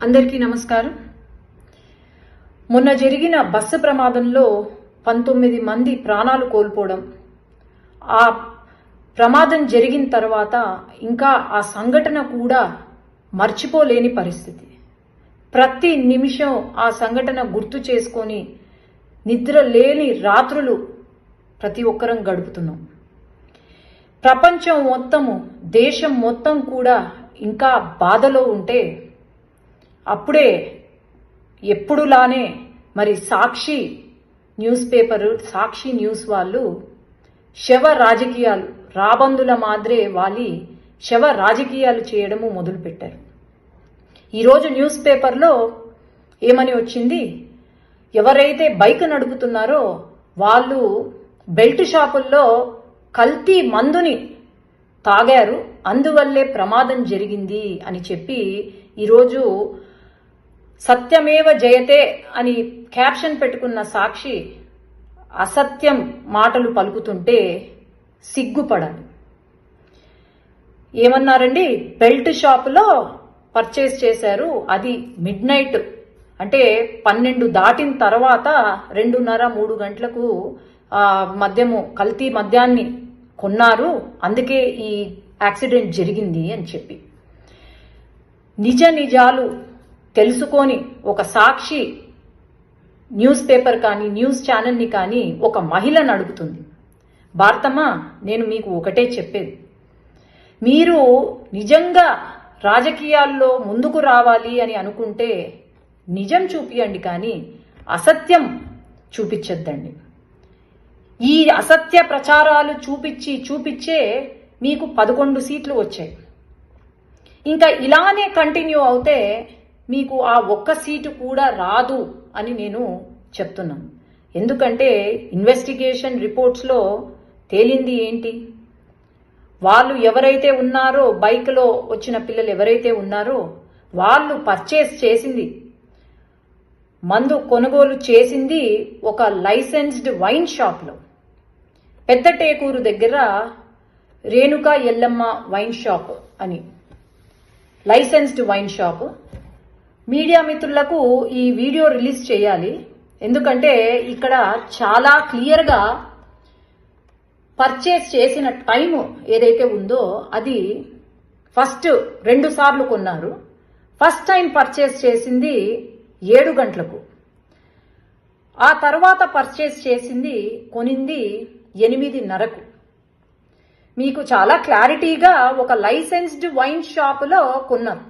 అందరికీ నమస్కారం. మొన్న జరిగిన బస్సు ప్రమాదంలో పంతొమ్మిది మంది ప్రాణాలు కోల్పోవడం ఆ ప్రమాదం జరిగిన తర్వాత ఇంకా ఆ సంఘటన కూడా మర్చిపోలేని పరిస్థితి. ప్రతి నిమిషం ఆ సంఘటన గుర్తు చేసుకొని నిద్ర లేని రాత్రులు ప్రతి ఒక్కరం గడుపుతున్నాం. ప్రపంచం మొత్తము దేశం మొత్తం కూడా ఇంకా బాధలో ఉంటే అప్పుడే ఎప్పుడులానే మరి Sakshi news paper Sakshi news వాళ్ళు శవ రాజకీయాలు రాబందుల మాదిరే వాలి శవ రాజకీయాలు చేయడము మొదలుపెట్టారు. ఈరోజు న్యూస్ పేపర్లో ఏమని వచ్చింది? ఎవరైతే బైక్ నడుపుతున్నారో వాళ్ళు బెల్ట్ షాపుల్లో కల్తీ మందుని తాగారు అందువల్లే ప్రమాదం జరిగింది అని చెప్పి ఈరోజు సత్యమేవ జయతే అని క్యాప్షన్ పెట్టుకున్న సాక్షి అసత్యం మాటలు పలుకుతుంటే సిగ్గుపడాలి ఏమన్నారండి? బెల్ట్ షాపులో పర్చేస్ చేశారు. అది మిడ్ నైట్ అంటే పన్నెండు దాటిన తర్వాత రెండున్నర మూడు గంటలకు మద్యము కల్తీ మద్యాన్ని కొన్నారు. అందుకే ఈ యాక్సిడెంట్ జరిగింది అని చెప్పి. నిజ నిజాలు తెలుసుకొని ఒక సాక్షి న్యూస్ పేపర్ కానీ న్యూస్ ఛానల్ని కానీ ఒక మహిళను అడుగుతుంది. భారతమ్మ నేను మీకు ఒకటే చెప్పేది. మీరు నిజంగా రాజకీయాల్లో ముందుకు రావాలి అని అనుకుంటే నిజం చూపియండి కానీ అసత్యం చూపించద్దండి. ఈ అసత్య ప్రచారాలు చూపించి చూపించే మీకు పదకొండు సీట్లు వచ్చాయి. ఇంకా ఇలానే కంటిన్యూ అవుతే మీకు ఆ ఒక్క సీటు కూడా రాదు అని నేను చెప్తున్నాను. ఎందుకంటే ఇన్వెస్టిగేషన్ రిపోర్ట్స్లో తేలింది ఏంటి? వాళ్ళు ఎవరైతే ఉన్నారో బైక్లో వచ్చిన పిల్లలు ఎవరైతే ఉన్నారో వాళ్ళు పర్చేస్ చేసింది. మందు కొనుగోలు చేసింది ఒక లైసెన్స్డ్ వైన్ షాప్లో పెద్ద టేకూరు దగ్గర రేణుకా ఎల్లమ్మ వైన్ షాప్ అని. లైసెన్స్డ్ వైన్ షాప్ మీడియా మిత్రులకు ఈ వీడియో రిలీజ్ చేయాలి. ఎందుకంటే ఇక్కడ చాలా క్లియర్గా పర్చేస్ చేసిన టైం ఏదైతే ఉందో అది ఫస్ట్ రెండు సార్లు కొన్నారు. ఫస్ట్ టైం పర్చేస్ చేసింది ఏడు గంటలకు. ఆ తర్వాత పర్చేస్ చేసింది కొనింది ఎనిమిదిన్నరకు. మీకు చాలా క్లారిటీగా ఒక లైసెన్స్డ్ వైన్ షాపులో కొన్నారు